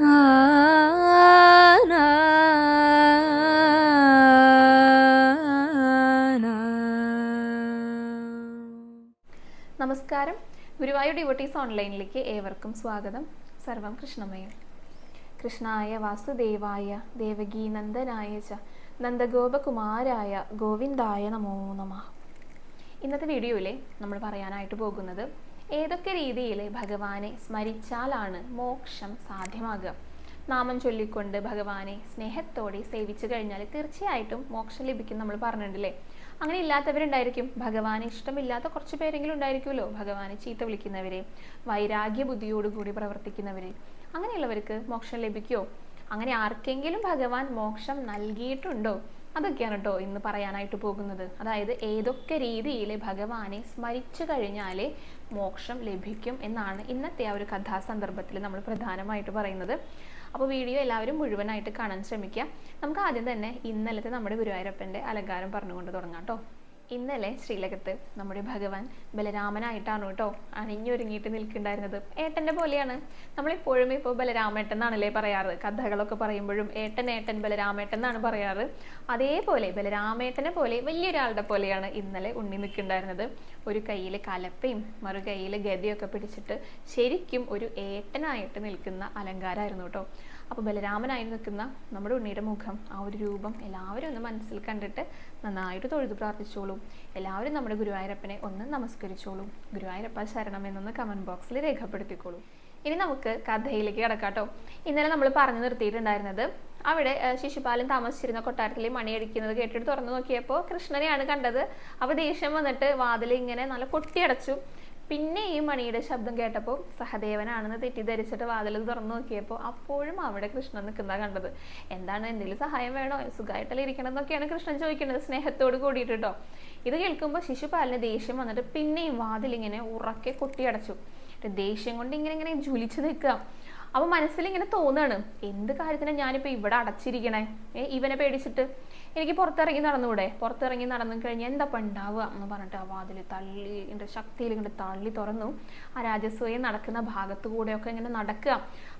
നമസ്കാരം. ഗുരുവായൂർ ഡിവോട്ടീസ് ഓൺലൈനിലേക്ക് ഏവർക്കും സ്വാഗതം. സർവം കൃഷ്ണമയം. കൃഷ്ണായ വാസുദേവായ ദേവകീനന്ദനായ ച നന്ദഗോപകുമാരായ ഗോവിന്ദായ നമോ നമ. ഇന്നത്തെ വീഡിയോയിലെ നമ്മൾ പറയാനായിട്ട് പോകുന്നത് ഏതൊക്കെ രീതിയിൽ ഭഗവാനെ സ്മരിച്ചാലാണ് മോക്ഷം സാധ്യമാകുക? നാമം ചൊല്ലിക്കൊണ്ട് ഭഗവാനെ സ്നേഹത്തോടെ സേവിച്ചു കഴിഞ്ഞാൽ തീർച്ചയായിട്ടും മോക്ഷം ലഭിക്കും നമ്മൾ പറഞ്ഞിട്ടില്ലേ? അങ്ങനെ ഇല്ലാത്തവരുണ്ടായിരിക്കും. ഭഗവാനെ ഇഷ്ടമില്ലാത്ത കുറച്ച് പേരെങ്കിലും ഉണ്ടായിരിക്കുമല്ലോ. ഭഗവാനെ ചീത്ത വിളിക്കുന്നവരെ വൈരാഗ്യ ബുദ്ധിയോടുകൂടി പ്രവർത്തിക്കുന്നവരെ. അങ്ങനെയുള്ളവർക്ക് മോക്ഷം ലഭിക്കുമോ അങ്ങനെ ആർക്കെങ്കിലും ഭഗവാൻ മോക്ഷം നൽകിയിട്ടുണ്ടോ? അതൊക്കെയാണ് കേട്ടോ ഇന്ന് പറയാനായിട്ട് പോകുന്നത്. അതായത് ഏതൊക്കെ രീതിയിൽ ഭഗവാനെ സ്മരിച്ചു കഴിഞ്ഞാലേ മോക്ഷം ലഭിക്കും എന്നാണ് ഇന്നത്തെ ആ ഒരു കഥാസന്ദർഭത്തിൽ നമ്മൾ പ്രധാനമായിട്ട് പറയുന്നത്. അപ്പോൾ വീഡിയോ എല്ലാവരും മുഴുവനായിട്ട് കാണാൻ ശ്രമിക്കുക നമുക്ക് ആദ്യം തന്നെ ഇന്നലത്തെ നമ്മുടെ ഗുരുവായൂരപ്പന്റെ അലങ്കാരം പറഞ്ഞുകൊണ്ട് തുടങ്ങാം കേട്ടോ ഇന്നലെ ശ്രീലകത്ത് നമ്മുടെ ഭഗവാൻ ബലരാമനായിട്ടാണ് കേട്ടോ അണിഞ്ഞൊരുങ്ങിയിട്ട് നിൽക്കുന്നുണ്ടായിരുന്നത്. ഏട്ടന്റെ പോലെയാണ്. നമ്മളെപ്പോഴും ഇപ്പോൾ ബലരാമേട്ടൻ എന്നാണല്ലേ പറയാറ്. കഥകളൊക്കെ പറയുമ്പോഴും ഏട്ടൻ ഏട്ടൻ ബലരാമേട്ടൻ എന്നാണ് പറയാറ്. അതേപോലെ ബലരാമേട്ടനെ പോലെ വലിയൊരാളുടെ പോലെയാണ് ഇന്നലെ ഉണ്ണി നിൽക്കുന്നുണ്ടായിരുന്നത്. ഒരു കയ്യിൽ കലപ്പയും മറു കയ്യിൽ ഗതിയൊക്കെ പിടിച്ചിട്ട് ശരിക്കും ഒരു ഏട്ടനായിട്ട് നിൽക്കുന്ന അലങ്കാരമായിരുന്നു കേട്ടോ. അപ്പോൾ ബലരാമനായി നിൽക്കുന്ന നമ്മുടെ ഉണ്ണിയുടെ മുഖം ആ ഒരു രൂപം എല്ലാവരും ഒന്ന് മനസ്സിൽ കണ്ടിട്ട് നന്നായിട്ട് തൊഴുതു പ്രാർത്ഥിച്ചോളൂ. എല്ലാവരും നമ്മുടെ ഗുരുവായൂരപ്പനെ ഒന്ന് നമസ്കരിച്ചോളൂ. ഗുരുവായൂരപ്പ ശരണം എന്നൊന്ന് കമന്റ് ബോക്സിൽ രേഖപ്പെടുത്തിക്കോളൂ. ഇനി നമുക്ക് കഥയിലേക്ക് കിടക്കാട്ടോ ഇന്നലെ നമ്മൾ പറഞ്ഞു നിർത്തിയിട്ടുണ്ടായിരുന്നത് അവിടെ ശിശുപാലൻ താമസിച്ചിരുന്ന കൊട്ടാരത്തിൽ മണിയടിക്കുന്നത് കേട്ടിട്ട് തുറന്നു നോക്കിയപ്പോൾ കൃഷ്ണനെയാണ് കണ്ടത്. അപ്പോൾ ദേഷ്യം വന്നിട്ട് വാതിൽ ഇങ്ങനെ നല്ല കൊട്ടിയടച്ചു പിന്നെ ഈ മണിയുടെ ശബ്ദം കേട്ടപ്പോൾ സഹദേവനാണെന്ന് തെറ്റിദ്ധരിച്ചിട്ട് വാതിൽ തുറന്നു നോക്കിയപ്പോൾ അപ്പോഴും അവിടെ കൃഷ്ണൻ നിൽക്കുന്ന കണ്ടത്. എന്താണ് എന്തെങ്കിലും സഹായം വേണോ? സുഖമായിട്ടല്ലേ ഇരിക്കണം എന്നൊക്കെയാണ് കൃഷ്ണൻ ചോദിക്കുന്നത് സ്നേഹത്തോട് കൂടിയിട്ട് കേട്ടോ. ഇത് കേൾക്കുമ്പോൾ ശിശുപാലിന് ദേഷ്യം വന്നിട്ട് പിന്നെയും വാതിലിങ്ങനെ ഉറക്കെ കൊട്ടിയടച്ചു. ദേഷ്യം കൊണ്ട് ഇങ്ങനെ ഇങ്ങനെ ജ്വലിച്ചു നിൽക്കുക. അപ്പൊ മനസ്സിൽ ഇങ്ങനെ തോന്നാണ് എന്ത് കാര്യത്തിനാണ് ഞാനിപ്പോ ഇവിടെ അടച്ചിരിക്കണേ? ഇവനെ പേടിച്ചിട്ട് എനിക്ക് പുറത്തിറങ്ങി നടന്നുകൂടെ? പുറത്തിറങ്ങി നടന്നു കഴിഞ്ഞാൽ എന്താ ഉണ്ടാവുക എന്ന് പറഞ്ഞിട്ട് ആ വാതിൽ തള്ളി ഇങ്ങോട്ട് ശക്തിയിൽ ഇങ്ങനെ തള്ളി തുറന്നു. ആ രാജസ്വയം നടക്കുന്ന ഭാഗത്തു കൂടെയൊക്കെ ഇങ്ങനെ നടക്കുക.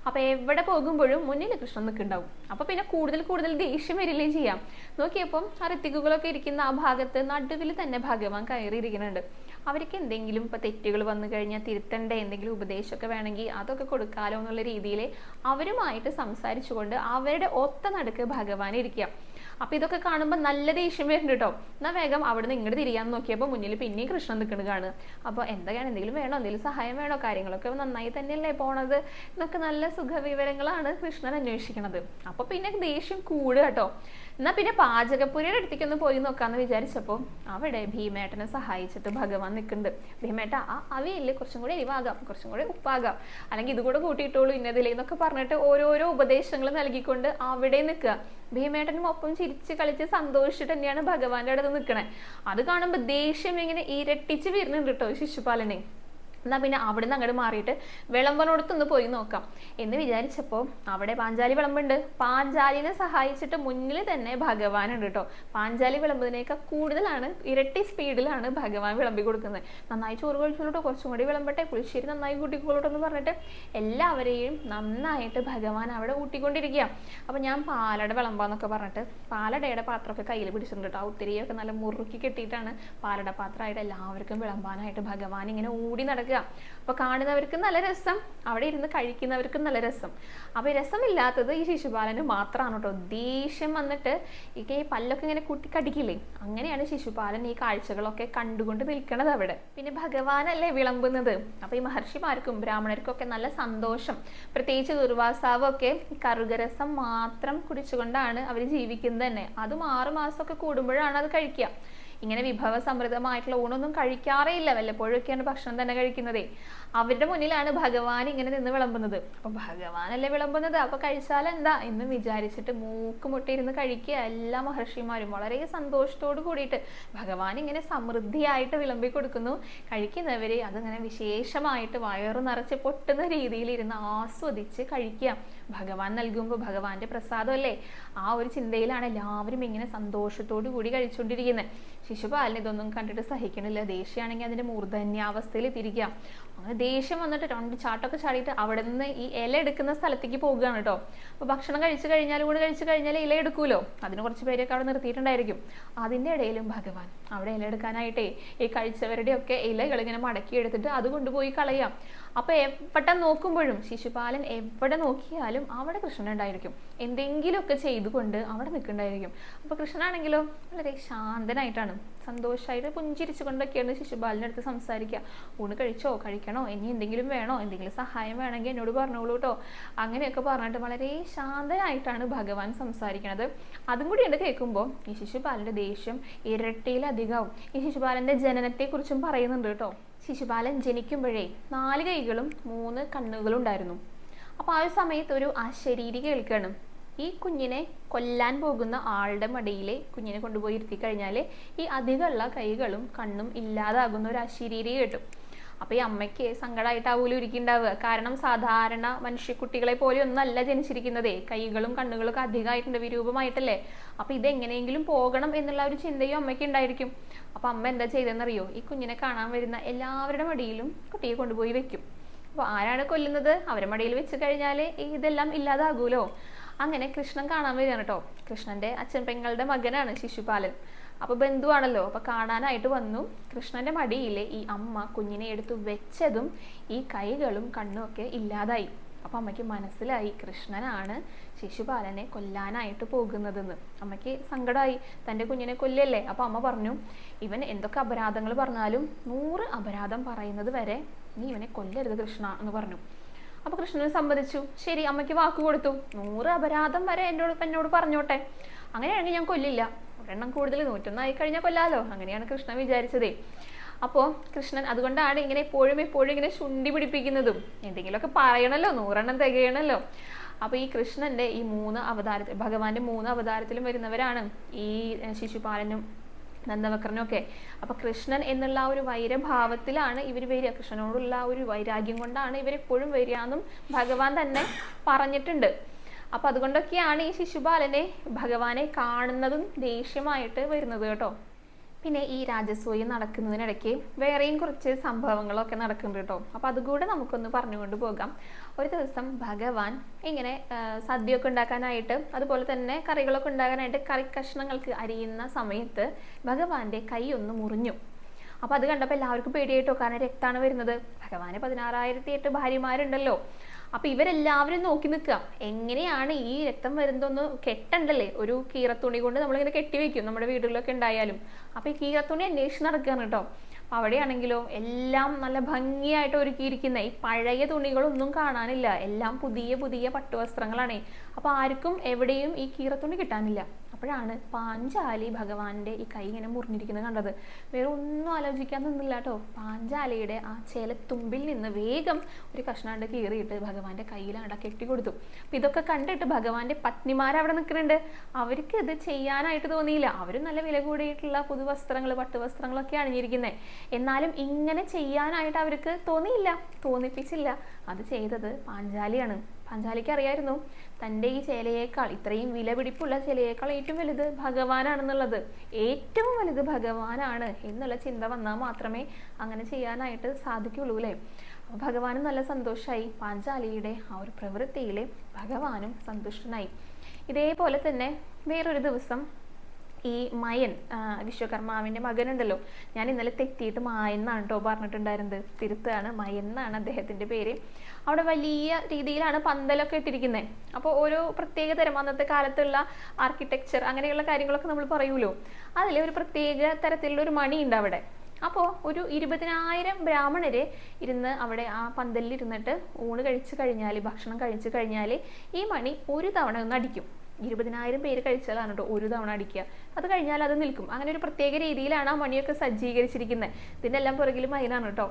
അപ്പൊ എവിടെ പോകുമ്പോഴും മുന്നിൽ കൃഷ്ണൻ നിൽക്കുന്നുണ്ടാവും അപ്പൊ പിന്നെ കൂടുതൽ കൂടുതൽ ദേഷ്യം വരില്ലേ ചെയ്യാം. നോക്കിയപ്പം ആ റിത്തികുകളൊക്കെ ഇരിക്കുന്ന ആ ഭാഗത്ത് നടുവിൽ തന്നെ ഭഗവാൻ കയറിയിരിക്കുന്നുണ്ട്. അവർക്ക് എന്തെങ്കിലും ഇപ്പൊ തെറ്റുകൾ വന്നു കഴിഞ്ഞാൽ തിരുത്തേണ്ട? എന്തെങ്കിലും ഉപദേശമൊക്കെ വേണമെങ്കിൽ അതൊക്കെ കൊടുക്കാലോ എന്നുള്ള രീതിയിൽ അവരുമായിട്ട് സംസാരിച്ചുകൊണ്ട് അവരുടെ ഒത്ത നടുക്ക് ഭഗവാൻ ഇരിക്കുക. അപ്പൊ ഇതൊക്കെ കാണുമ്പോൾ നല്ല ദേഷ്യം വരുന്നുണ്ട് കേട്ടോ എന്നാ വേഗം അവിടെ നിന്ന് ഇങ്ങോട്ട് തിരിയാൻ നോക്കിയപ്പോൾ മുന്നിൽ പിന്നെയും കൃഷ്ണൻ നിൽക്കുന്നത് കാണുക അപ്പോൾ എന്തൊക്കെയാണ് എന്തെങ്കിലും വേണോ? എന്തെങ്കിലും സഹായം വേണോ? കാര്യങ്ങളൊക്കെ നന്നായി തന്നെയല്ലേ പോണത്? എന്നൊക്കെ നല്ല സുഖവിവരങ്ങളാണ് കൃഷ്ണൻ അന്വേഷിക്കുന്നത് അപ്പൊ പിന്നെ ദേഷ്യം കൂടുക കേട്ടോ എന്നാ പിന്നെ പാചകപ്പുരയുടെ അടുത്തേക്ക് ഒന്ന് പോയി നോക്കാന്ന് വിചാരിച്ചപ്പോൾ അവിടെ ഭീമേട്ടനെ സഹായിച്ചിട്ട് ഭഗവാൻ നിൽക്കുന്നുണ്ട്. ഭീമേട്ട ആ അവയല്ലേ? കുറച്ചും കൂടി എരിവാകാം. കുറച്ചും കൂടി ഉപ്പാകാം. അല്ലെങ്കിൽ ഇതുകൂടെ കൂട്ടിയിട്ടോളൂ ഇന്നതിലേ എന്നൊക്കെ പറഞ്ഞിട്ട് ഓരോരോ ഉപദേശങ്ങൾ നൽകിക്കൊണ്ട് അവിടെ നിൽക്കുക. ഭീമേട്ടനും ഒപ്പം ചിരിച്ച് കളിച്ച് സന്തോഷിച്ചിട്ട് തന്നെയാണ് ഭഗവാന്റെ അടുത്ത് നിൽക്കണേ അത് കാണുമ്പോൾ ദേഷ്യം ഇങ്ങനെ ഇരട്ടിച്ച് വരുന്നുണ്ട് കേട്ടോ ശിശുപാലനെ. എന്നാ പിന്നെ അവിടുന്ന് അങ്ങോട്ട് മാറിയിട്ട് വിളമ്പനോടത്തൊന്ന് പോയി നോക്കാം. എന്ന് വിചാരിച്ചപ്പോൾ അവിടെ പാഞ്ചാലി വിളമ്പുണ്ട്. പാഞ്ചാലിനെ സഹായിച്ചിട്ട് മുന്നിൽ തന്നെ ഭഗവാൻ ഉണ്ട് കേട്ടോ പാഞ്ചാലി വിളമ്പതിനേക്കാൾ കൂടുതലാണ് ഇരട്ടി സ്പീഡിലാണ് ഭഗവാൻ വിളമ്പി കൊടുക്കുന്നത്. നന്നായി ചോറ് കഴിച്ചോളൂട്ടോ കുറച്ചും കൂടി വിളമ്പട്ടെ പുളിശ്ശേരി നന്നായി കൂട്ടിക്കോളൂട്ടോ എന്ന് പറഞ്ഞിട്ട് എല്ലാവരെയും നന്നായിട്ട് ഭഗവാൻ അവിടെ ഊട്ടിക്കൊണ്ടിരിക്കുക. അപ്പം ഞാൻ പാലട വിളമ്പാന്നൊക്കെ പറഞ്ഞിട്ട് പാലടയുടെ പാത്രമൊക്കെ കയ്യിൽ പിടിച്ചിട്ടുണ്ട് കേട്ടോ ഒത്തിരിയൊക്കെ നല്ല മുറുക്കി കെട്ടിയിട്ടാണ് പാലട പാത്രമായിട്ട് എല്ലാവർക്കും വിളമ്പാനായിട്ട് ഭഗവാൻ ഇങ്ങനെ ഓടി നടക്കുക അപ്പൊ കാണുന്നവർക്ക് നല്ല രസം അവിടെ ഇരുന്ന് കഴിക്കുന്നവർക്കും നല്ല രസം. അപ്പൊ രസമില്ലാത്തത് ഈ ശിശുപാലന് മാത്രമാണ് കേട്ടോ. ദേഷ്യം വന്നിട്ട് ഈ പല്ലൊക്കെ ഇങ്ങനെ കുട്ടി കടിക്കില്ലേ അങ്ങനെയാണ് ശിശുപാലൻ ഈ കാഴ്ചകളൊക്കെ കണ്ടുകൊണ്ട് നിൽക്കണത് അവിടെ. പിന്നെ ഭഗവാനല്ലേ വിളമ്പുന്നത്. അപ്പൊ ഈ മഹർഷിമാർക്കും ബ്രാഹ്മണർക്കും ഒക്കെ നല്ല സന്തോഷം. പ്രത്യേകിച്ച് ദുർവാസാവൊക്കെ ഈ കറുകരസം മാത്രം കുടിച്ചുകൊണ്ടാണ് അവർ ജീവിക്കുന്നത് തന്നെ. അതും ആറുമാസമൊക്കെ കൂടുമ്പോഴാണ് അത് കഴിക്കുക. ഇങ്ങനെ വിഭവ സമൃദ്ധമായിട്ടുള്ള ഊണൊന്നും കഴിക്കാറേ ഇല്ല വല്ലപ്പോഴൊക്കെയാണ് ഭക്ഷണം തന്നെ കഴിക്കുന്നതേ. അവരുടെ മുന്നിലാണ് ഭഗവാൻ ഇങ്ങനെ നിന്ന് വിളമ്പുന്നത്. അപ്പൊ ഭഗവാനല്ലേ വിളമ്പുന്നത്? അപ്പൊ കഴിച്ചാൽ എന്താ എന്ന് വിചാരിച്ചിട്ട് മൂക്ക് മുട്ടിയിരുന്ന് കഴിക്കുക എല്ലാ മഹർഷിമാരും വളരെ സന്തോഷത്തോട് കൂടിയിട്ട് ഭഗവാൻ ഇങ്ങനെ സമൃദ്ധിയായിട്ട് വിളമ്പി കൊടുക്കുന്നു. കഴിക്കുന്നവരെ അതങ്ങനെ വിശേഷമായിട്ട് വയറു നിറച്ച് പൊട്ടുന്ന രീതിയിൽ ഇരുന്ന് ആസ്വദിച്ച് കഴിക്കുക. ഭഗവാൻ നൽകുമ്പോൾ ഭഗവാന്റെ പ്രസാദമല്ലേ? ആ ഒരു ചിന്തയിലാണ് എല്ലാവരും ഇങ്ങനെ സന്തോഷത്തോടു കൂടി കഴിച്ചുകൊണ്ടിരിക്കുന്നത് ശിശുപാലിന് ഇതൊന്നും കണ്ടിട്ട് സഹിക്കണില്ല. ദേഷ്യമാണെങ്കിൽ അതിന്റെ മൂർധന്യാവസ്ഥയിൽ തിരിക്കുക അങ്ങനെ ദേഷ്യം വന്നിട്ട് രണ്ട് ചാട്ടൊക്കെ ചാടിയിട്ട് അവിടെ നിന്ന് ഈ ഇല എടുക്കുന്ന സ്ഥലത്തേക്ക് പോകുകയാണ് കേട്ടോ അപ്പോൾ ഭക്ഷണം കഴിച്ചു കഴിഞ്ഞാൽ കൂടെ കഴിച്ചു കഴിഞ്ഞാൽ ഇല എടുക്കൂലോ? അതിന് കുറച്ച് പേരൊക്കെ അവിടെ നിർത്തിയിട്ടുണ്ടായിരിക്കും. അതിന്റെ ഇടയിലും ഭഗവാൻ അവിടെ ഇല എടുക്കാനായിട്ടേ ഈ കഴിച്ചവരുടെയൊക്കെ ഇലകൾ ഇങ്ങനെ മടക്കി എടുത്തിട്ട് അത് കൊണ്ടുപോയി കളയാം. അപ്പോൾ എവിടെ നോക്കുമ്പോഴും ശിശുപാലൻ എവിടെ നോക്കിയാലും അവിടെ കൃഷ്ണൻ ഉണ്ടായിരിക്കും. എന്തെങ്കിലുമൊക്കെ ചെയ്തുകൊണ്ട് അവിടെ നിൽക്കുന്നുണ്ടായിരിക്കും അപ്പോൾ കൃഷ്ണനാണെങ്കിലോ വളരെ ശാന്തനായിട്ടാണ് സന്തോഷമായിട്ട് പുഞ്ചിരിച്ചു കൊണ്ടൊക്കെയാണ് ശിശുപാലന്റെ അടുത്ത് സംസാരിക്കുക. ഊണ് കഴിച്ചോ? കഴിക്കണോ? ഇനി എന്തെങ്കിലും വേണോ? എന്തെങ്കിലും സഹായം വേണമെങ്കിൽ എന്നോട് പറഞ്ഞോളൂ കേട്ടോ അങ്ങനെയൊക്കെ പറഞ്ഞിട്ട് വളരെ ശാന്തനായിട്ടാണ് ഭഗവാൻ സംസാരിക്കുന്നത് അതും കൂടി ഉണ്ട് കേൾക്കുമ്പോൾ ഈ ശിശുപാലന്റെ ദേഷ്യം ഇരട്ടിയിലധികമാവും. ഈ ശിശുപാലന്റെ ജനനത്തെക്കുറിച്ചും പറയുന്നുണ്ട് കേട്ടോ ശിശുപാലൻ ജനിക്കുമ്പോഴേ നാല് കൈകളും മൂന്ന് കണ്ണുകളും ഉണ്ടായിരുന്നു അപ്പോൾ ആ ഒരു സമയത്ത് ഒരു അശരീരി കേൾക്കണം. ഈ കുഞ്ഞിനെ കൊല്ലാൻ പോകുന്ന ആളുടെ മടിയിൽ കുഞ്ഞിനെ കൊണ്ടുപോയി ഇരുത്തി കഴിഞ്ഞാൽ ഈ അധികമുള്ള കൈകളും കണ്ണും ഇല്ലാതാകുന്ന ഒരു അശരീരി കേട്ടു. അപ്പോൾ ഈ അമ്മയ്ക്ക് സങ്കടമായിട്ടാവൂലും ഇരിക്കണ്ടാവുക. കാരണം സാധാരണ മനുഷ്യക്കുട്ടികളെ പോലെ ഒന്നല്ല ജനിച്ചിരിക്കുന്നതേ. കൈകളും കണ്ണുകളും ഒക്കെ അധികമായിട്ടുണ്ട് വിരൂപമായിട്ടല്ലേ? അപ്പോൾ ഇതെങ്ങനെയെങ്കിലും പോകണം എന്നുള്ള ഒരു ചിന്തയും അമ്മയ്ക്ക് ഉണ്ടായിരിക്കും. അപ്പോൾ അമ്മ എന്താ ചെയ്തതെന്നറിയോ? ഈ കുഞ്ഞിനെ കാണാൻ വരുന്ന എല്ലാവരുടെ മടിയിലും കുട്ടിയെ കൊണ്ടുപോയി വെക്കും. അപ്പോൾ ആരാണ് കൊല്ലുന്നത്? അവരുടെ മടിയിൽ വെച്ച് കഴിഞ്ഞാൽ ഇതെല്ലാം ഇല്ലാതാകൂലോ? അങ്ങനെ കൃഷ്ണൻ കാണാൻ വരികയാണ് കേട്ടോ കൃഷ്ണന്റെ അച്ഛൻ പെങ്ങളുടെ മകനാണ് ശിശുപാലൻ. അപ്പൊ ബന്ധുവാണല്ലോ അപ്പൊ കാണാനായിട്ട് വന്നു. കൃഷ്ണന്റെ മടിയിൽ ഈ അമ്മ കുഞ്ഞിനെ എടുത്തു വെച്ചതും ഈ കൈകളും കണ്ണും ഒക്കെ ഇല്ലാതായി. അപ്പൊ അമ്മയ്ക്ക് മനസ്സിലായി കൃഷ്ണനാണ് ശിശുപാലനെ കൊല്ലാനായിട്ട് പോകുന്നതെന്ന്. അമ്മയ്ക്ക് സങ്കടമായി തന്റെ കുഞ്ഞിനെ കൊല്ലല്ലേ? അപ്പൊ അമ്മ പറഞ്ഞു ഇവൻ എന്തൊക്കെ അപരാധങ്ങൾ പറഞ്ഞാലും നൂറ് അപരാധം പറയുന്നത് വരെ നീ ഇവനെ കൊല്ലരുത് കൃഷ്ണ എന്ന് പറഞ്ഞു. അപ്പൊ കൃഷ്ണനെ സമ്മതിച്ചു. ശരി അമ്മയ്ക്ക് വാക്ക് കൊടുത്തു. നൂറ് അപരാധം വരെ എന്നോട് എന്നോട് പറഞ്ഞോട്ടെ. അങ്ങനെയാണെങ്കിൽ ഞാൻ കൊല്ലില്ല. ഒരെണ്ണം കൂടുതൽ നൂറ്റൊന്നായി കഴിഞ്ഞാൽ കൊല്ലാലോ. അങ്ങനെയാണ് കൃഷ്ണൻ വിചാരിച്ചതേ. അപ്പോൾ കൃഷ്ണൻ അതുകൊണ്ടാണ് ഇങ്ങനെ എപ്പോഴും എപ്പോഴും ഇങ്ങനെ ചുണ്ടി പിടിപ്പിക്കുന്നതും. എന്തെങ്കിലുമൊക്കെ പറയണല്ലോ നൂറെണ്ണം തികയണല്ലോ. അപ്പോൾ ഈ കൃഷ്ണന്റെ ഈ മൂന്ന് അവതാരത്തിൽ ഭഗവാന്റെ മൂന്ന് അവതാരത്തിലും വരുന്നവരാണ് ഈ ശിശുപാലനും നന്ദവക്രനും ഒക്കെ. അപ്പൊ കൃഷ്ണൻ എന്നുള്ള ആ ഒരു വൈരഭാവത്തിലാണ് ഇവർ വരിക. കൃഷ്ണനോടുള്ള ആ ഒരു വൈരാഗ്യം കൊണ്ടാണ് ഇവരെപ്പോഴും വരിക എന്നും ഭഗവാൻ തന്നെ പറഞ്ഞിട്ടുണ്ട്. അപ്പൊ അതുകൊണ്ടൊക്കെയാണ് ഈ ശിശുപാലനെ ഭഗവാനെ കാണുന്നതും ദേഷ്യമായിട്ട് വരുന്നത് കേട്ടോ. പിന്നെ ഈ രാജസൂയം നടക്കുന്നതിനിടയ്ക്ക് വേറെയും കുറച്ച് സംഭവങ്ങളൊക്കെ നടക്കുന്നുണ്ട് കേട്ടോ അപ്പോൾ അതുകൂടെ നമുക്കൊന്ന് പറഞ്ഞുകൊണ്ട് പോകാം. ഒരു ദിവസം ഭഗവാൻ ഇങ്ങനെ സദ്യയൊക്കെ ഉണ്ടാക്കാനായിട്ട് അതുപോലെ തന്നെ കറികളൊക്കെ ഉണ്ടാക്കാനായിട്ട് കറി കഷ്ണങ്ങൾക്ക് അരിയുന്ന സമയത്ത് ഭഗവാന്റെ കൈ ഒന്ന് മുറിഞ്ഞു. അപ്പോൾ അത് കണ്ടപ്പോൾ എല്ലാവർക്കും പേടിയായിട്ടോ? കാരണം രക്തമാണ് വരുന്നത്. ഭഗവാന് പതിനാറായിരത്തി എട്ട് ഭാര്യമാരുണ്ടല്ലോ. അപ്പൊ ഇവരെല്ലാവരും നോക്കി നിൽക്കുക. എങ്ങനെയാണ് ഈ രക്തം വരുന്നതെന്ന് കെട്ടണ്ടല്ലേ? ഒരു കീറത്തുണി കൊണ്ട് നമ്മളിങ്ങനെ കെട്ടിവെക്കും നമ്മുടെ വീടുകളിലൊക്കെ ഉണ്ടായാലും. അപ്പൊ ഈ കീറത്തുണി അന്വേഷിച്ച് നടക്കുകയാണ് കേട്ടോ. അവിടെയാണെങ്കിലോ എല്ലാം നല്ല ഭംഗിയായിട്ട് ഒരുക്കിയിരിക്കുന്ന ഈ പഴയ തുണികളൊന്നും കാണാനില്ല. എല്ലാം പുതിയ പുതിയ പട്ടുവസ്ത്രങ്ങളാണ്. അപ്പൊ ആർക്കും എവിടെയും ഈ കീറത്തുണി കിട്ടാനില്ല. അപ്പോഴാണ് പാഞ്ചാലി ഭഗവാന്റെ ഈ കൈ ഇങ്ങനെ മുറിഞ്ഞിരിക്കുന്നത് കണ്ടത്. വേറെ ഒന്നും ആലോചിക്കാൻ നിന്നില്ല കേട്ടോ. പാഞ്ചാലിയുടെ ആ ചേലത്തുമ്പിൽ നിന്ന് വേഗം ഒരു കഷ്ണാണ്ട് കീറിയിട്ട് ഭഗവാന്റെ കയ്യിലാണ്ട കെട്ടിക്കൊടുത്തു അപ്പൊ ഇതൊക്കെ കണ്ടിട്ട് ഭഗവാന്റെ പത്നിമാർ അവിടെ നിൽക്കുന്നുണ്ട്. അവർക്ക് ഇത് ചെയ്യാനായിട്ട് തോന്നിയില്ല. അവരും നല്ല വില കൂടിയിട്ടുള്ള പുതുവസ്ത്രങ്ങൾ പട്ടുവസ്ത്രങ്ങളൊക്കെ അണിഞ്ഞിരിക്കുന്നത് എന്നാലും ഇങ്ങനെ ചെയ്യാനായിട്ട് അവർക്ക് തോന്നിയില്ല. തോന്നിപ്പിച്ചില്ല. അത് ചെയ്തത് പാഞ്ചാലിയാണ്. പാഞ്ചാലിക്ക് അറിയായിരുന്നു. തന്റെ ഈ ചേലയേക്കാൾ ഇത്രയും വിലപിടിപ്പുള്ള ചേലയേക്കാൾ ഏറ്റവും വലുത് ഭഗവാനാണെന്നുള്ളത്. ഏറ്റവും വലുത് ഭഗവാനാണ് എന്നുള്ള ചിന്ത വന്നാൽ മാത്രമേ അങ്ങനെ ചെയ്യാനായിട്ട് സാധിക്കുള്ളൂ അല്ലേ? ഭഗവാനും നല്ല സന്തോഷമായി പാഞ്ചാലിയുടെ ആ ഒരു പ്രവൃത്തിയിൽ ഭഗവാനും സന്തുഷ്ടനായി. ഇതേപോലെ തന്നെ വേറൊരു ദിവസം ഈ മയൻ വിശ്വകർമാവിന്റെ മകനുണ്ടല്ലോ. ഞാൻ ഇന്നലെ തെറ്റിയിട്ട് മായെന്നാണ് കേട്ടോ പറഞ്ഞിട്ടുണ്ടായിരുന്നത്. തിരുത്താണ് മയൻ എന്നാണ് അദ്ദേഹത്തിന്റെ പേര്. അവിടെ വലിയ രീതിയിലാണ് പന്തലൊക്കെ ഇട്ടിരിക്കുന്നത് അപ്പോൾ ഒരു പ്രത്യേക തരം അന്നത്തെ കാലത്തുള്ള ആർക്കിടെക്ചർ അങ്ങനെയുള്ള കാര്യങ്ങളൊക്കെ നമ്മൾ പറയുമല്ലോ അതിൽ ഒരു പ്രത്യേക തരത്തിലുള്ള ഒരു മണി ഉണ്ട് അവിടെ. അപ്പോൾ ഒരു ഇരുപതിനായിരം ബ്രാഹ്മണര് ഇരുന്ന് അവിടെ ആ പന്തലിൽ ഇരുന്നിട്ട് ഊണ് കഴിച്ചു കഴിഞ്ഞാൽ ഭക്ഷണം കഴിച്ചു കഴിഞ്ഞാൽ ഈ മണി ഒരു തവണ ഒന്ന് അടിക്കും. ഇരുപതിനായിരം പേര് കഴിച്ചാലാണ് കേട്ടോ ഒരു തവണ അടിക്കുക. അത് കഴിഞ്ഞാൽ അത് നിൽക്കും. അങ്ങനെ ഒരു പ്രത്യേക രീതിയിലാണ് ആ മണിയൊക്കെ സജ്ജീകരിച്ചിരിക്കുന്നത്. ഇതിന്റെ എല്ലാം പുറകിൽ മൈനാണ് കേട്ടോ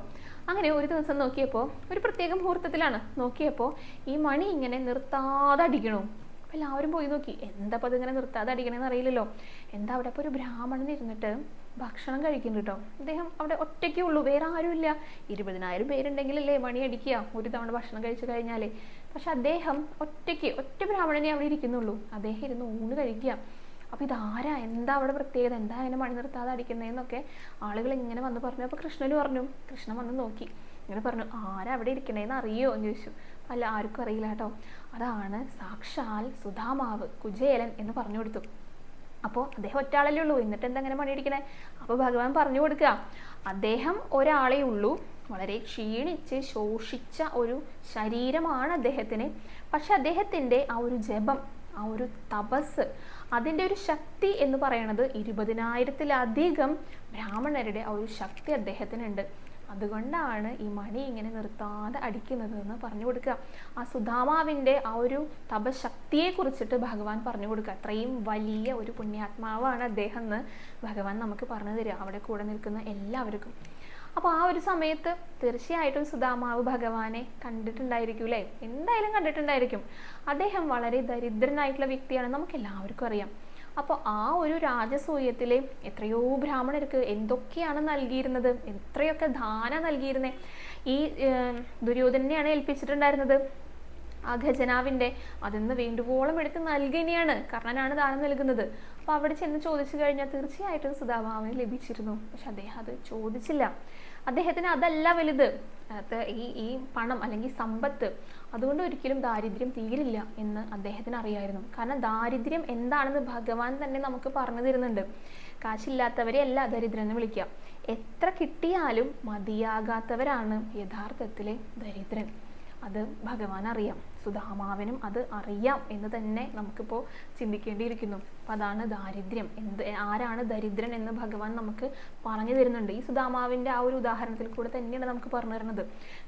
അങ്ങനെ ഒരു ദിവസം നോക്കിയപ്പോൾ ഒരു പ്രത്യേക മുഹൂർത്തത്തിലാണ് നോക്കിയപ്പോൾ ഈ മണി ഇങ്ങനെ നിർത്താതെ അടിക്കണു. അപ്പം എല്ലാവരും പോയി നോക്കി. എന്താ അപ്പം അതിങ്ങനെ നിർത്താതെ അടിക്കണമെന്ന് അറിയില്ലല്ലോ. എന്താ അവിടെ അപ്പോൾ ഒരു ബ്രാഹ്മണൻ ഇരുന്നിട്ട് ഭക്ഷണം കഴിക്കുന്നുണ്ട് കേട്ടോ അദ്ദേഹം അവിടെ ഒറ്റയ്ക്കേ ഉള്ളൂ. വേറെ ആരുമില്ല. ഇരുപതിനായിരം പേരുണ്ടെങ്കിലല്ലേ മണി അടിക്കുക. ഒരു തവണ ഭക്ഷണം കഴിച്ചു കഴിഞ്ഞാൽ പക്ഷെ അദ്ദേഹം ഒറ്റയ്ക്ക് ഒറ്റ ബ്രാഹ്മണനെ അവിടെ ഇരിക്കുന്നുള്ളൂ. അദ്ദേഹം ഇരുന്ന് ഊണ് കഴിക്കുക. അപ്പോൾ ഇതാരാ? എന്താ അവിടെ പ്രത്യേകത? എന്താ അങ്ങനെ മണി നിർത്താതെ അടിക്കുന്നതെന്നൊക്കെ ആളുകൾ ഇങ്ങനെ വന്ന് പറഞ്ഞു. അപ്പോൾ കൃഷ്ണന് പറഞ്ഞു കൃഷ്ണൻ വന്ന് നോക്കി. ഇങ്ങനെ പറഞ്ഞു ആരാ അവിടെ ഇരിക്കണേന്ന് അറിയോ? എന്ന് ചോദിച്ചു. അല്ല ആർക്കും അറിയില്ല കേട്ടോ. അതാണ് സാക്ഷാൽ സുധാമാവ് കുജേലൻ എന്ന് പറഞ്ഞു കൊടുത്തു. അപ്പോൾ അദ്ദേഹം ഒറ്റാളല്ലേ ഉള്ളൂ. എന്നിട്ട് എന്താ അങ്ങനെ പണിയെടുക്കണേ അപ്പോൾ ഭഗവാൻ പറഞ്ഞു കൊടുക്കുക. അദ്ദേഹം ഒരാളേ ഉള്ളൂ. വളരെ ക്ഷീണിച്ച് ശോഷിച്ച ഒരു ശരീരമാണ് അദ്ദേഹത്തിന്. പക്ഷെ അദ്ദേഹത്തിന്റെ ആ ഒരു ജപം ആ ഒരു തപസ് അതിന്റെ ഒരു ശക്തി എന്ന് പറയുന്നത് ഇരുപതിനായിരത്തിലധികം ബ്രാഹ്മണരുടെ ആ ഒരു ശക്തി അദ്ദേഹത്തിനുണ്ട്. അതുകൊണ്ടാണ് ഈ മണി ഇങ്ങനെ നിർത്താതെ അടിക്കുന്നത് എന്ന് പറഞ്ഞു കൊടുക്കുക. ആ സുധാമാവിന്റെ ആ ഒരു തപശക്തിയെ കുറിച്ചിട്ട് ഭഗവാൻ പറഞ്ഞു കൊടുക്കുക. അത്രയും വലിയ ഒരു പുണ്യാത്മാവാണ് അദ്ദേഹം എന്ന് ഭഗവാൻ നമുക്ക് പറഞ്ഞു തരിക. അവിടെ കൂടെ നിൽക്കുന്ന എല്ലാവർക്കും. അപ്പോൾ ആ ഒരു സമയത്ത് തീർച്ചയായിട്ടും സുധാമാവ് ഭഗവാനെ കണ്ടിട്ടുണ്ടായിരിക്കും അല്ലേ എന്തായാലും കണ്ടിട്ടുണ്ടായിരിക്കും. അദ്ദേഹം വളരെ ദരിദ്രനായിട്ടുള്ള വ്യക്തിയാണ്. നമുക്ക് എല്ലാവർക്കും അറിയാം. അപ്പോൾ ആ ഒരു രാജസൂയത്തിലെ എത്രയോ ബ്രാഹ്മണർക്ക് എന്തൊക്കെയാണ് നൽകിയിരുന്നത്? എത്രയൊക്കെ ദാനം നൽകിയിരുന്നത് ഈ ദുര്യോധനെയാണ് ഏൽപ്പിച്ചിട്ടുണ്ടായിരുന്നത്. ആ ഖജനാവിന്റെ അതിന്ന് വേണ്ടുവോളം എടുത്ത് നൽകിനെയാണ്. കർണനാണ് ദാനം നൽകുന്നത്. അപ്പോൾ അവിടെ ചെന്ന് ചോദിച്ചു കഴിഞ്ഞാൽ തീർച്ചയായിട്ടും സുധാഭാവന് ലഭിച്ചിരുന്നു. പക്ഷെ അദ്ദേഹം അത് ചോദിച്ചില്ല. അദ്ദേഹത്തിന് അതല്ല വലുത്. ഈ ഈ പണം അല്ലെങ്കിൽ സമ്പത്ത് അതുകൊണ്ട് ഒരിക്കലും ദാരിദ്ര്യം തീരില്ല എന്ന് അദ്ദേഹത്തിന് അറിയായിരുന്നു. കാരണം ദാരിദ്ര്യം എന്താണെന്ന് ഭഗവാൻ തന്നെ നമുക്ക് പറഞ്ഞു തരുന്നുണ്ട്. കാശില്ലാത്തവരെ അല്ല ദരിദ്രം എന്ന് വിളിക്കുക എത്ര കിട്ടിയാലും മതിയാകാത്തവരാണ് യഥാർത്ഥത്തിലെ ദരിദ്രൻ. അത് ഭഗവാൻ അറിയാം സുധാമാവിനും അത് അറിയാം എന്ന് തന്നെ നമുക്കിപ്പോൾ ചിന്തിക്കേണ്ടിയിരിക്കുന്നു. അപ്പം അതാണ് ദാരിദ്ര്യം. എന്ത് ആരാണ് ദരിദ്രൻ എന്ന് ഭഗവാൻ നമുക്ക് പറഞ്ഞു തരുന്നുണ്ട്. ഈ സുധാമാവിന്റെ ആ ഒരു ഉദാഹരണത്തിൽ കൂടെ തന്നെയാണ് നമുക്ക് പറഞ്ഞു തരുന്നത്.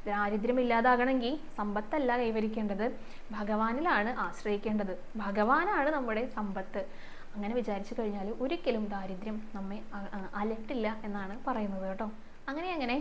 ദാരിദ്ര്യം ഇല്ലാതാകണമെങ്കിൽ സമ്പത്തല്ല കൈവരിക്കേണ്ടത്. ഭഗവാനിലാണ് ആശ്രയിക്കേണ്ടത്. ഭഗവാനാണ് നമ്മുടെ സമ്പത്ത്. അങ്ങനെ വിചാരിച്ചു കഴിഞ്ഞാൽ ഒരിക്കലും ദാരിദ്ര്യം നമ്മെ അലട്ടില്ല എന്നാണ് പറയുന്നത് കേട്ടോ. അങ്ങനെ അങ്ങനെ